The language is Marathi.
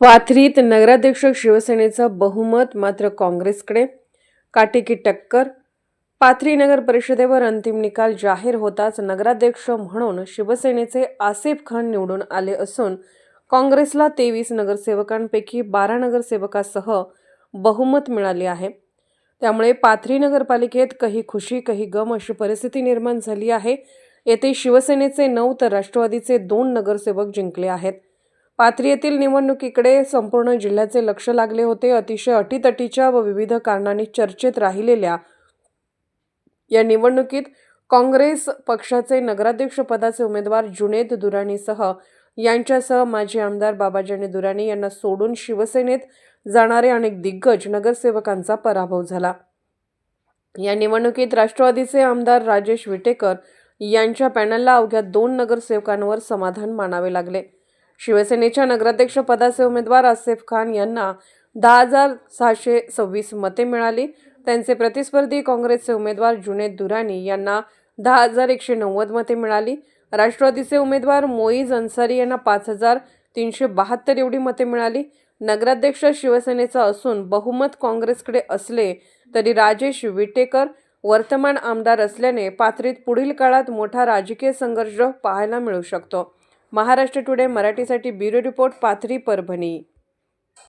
वाथरीत नगराध्यक्ष शिवसेनेचं बहुमत मात्र काँग्रेसकडे. काटेकी टक्कर. पाथरी नगर परिषदेवर अंतिम निकाल जाहीर होताच नगराध्यक्ष म्हणून शिवसेनेचे आसिफ खान निवडून आले असून काँग्रेसला तेवीस नगरसेवकांपैकी बारा नगरसेवकासह बहुमत मिळाले आहे. त्यामुळे पाथरी नगरपालिकेत काही खुशी काही गम अशी परिस्थिती निर्माण झाली आहे. येथे शिवसेनेचे नऊ तर राष्ट्रवादीचे दोन नगरसेवक जिंकले आहेत. पाथरी येथील निवडणुकीकडे संपूर्ण जिल्ह्याचे लक्ष लागले होते. अतिशय अटीतटीच्या व विविध कारणांनी चर्चेत राहिलेल्या या निवडणुकीत काँग्रेस पक्षाचे नगराध्यक्षपदाचे उमेदवार जुनेद दुराणीसह यांच्यासह माजी आमदार बाबाजानी दुराणी यांना सोडून शिवसेनेत जाणारे अनेक दिग्गज नगरसेवकांचा पराभव झाला. या निवडणुकीत राष्ट्रवादीचे आमदार राजेश विटेकर यांच्या पॅनलला अवघ्या दोन नगरसेवकांवर समाधान मानावे लागले. शिवसेनेच्या नगराध्यक्ष पदाचे उमेदवार आसेफ खान यांना दहा हजार सहाशे सव्वीस मते मिळाली. त्यांचे प्रतिस्पर्धी काँग्रेसचे उमेदवार जुनेद दुरानी यांना दहा हजार एकशे नव्वद मते मिळाली. राष्ट्रवादीचे उमेदवार मोईज अन्सारी यांना पाच हजार तीनशे बहात्तर एवढी मते मिळाली. नगराध्यक्ष शिवसेनेचा असून बहुमत काँग्रेसकडे असले तरी राजेश विटेकर वर्तमान आमदार असल्याने पाथरीत पुढील काळात मोठा राजकीय संघर्ष पाहायला मिळू शकतो. महाराष्ट्र टुडे मराठीसाठी ब्युरो रिपोर्ट पाथरी परभणी.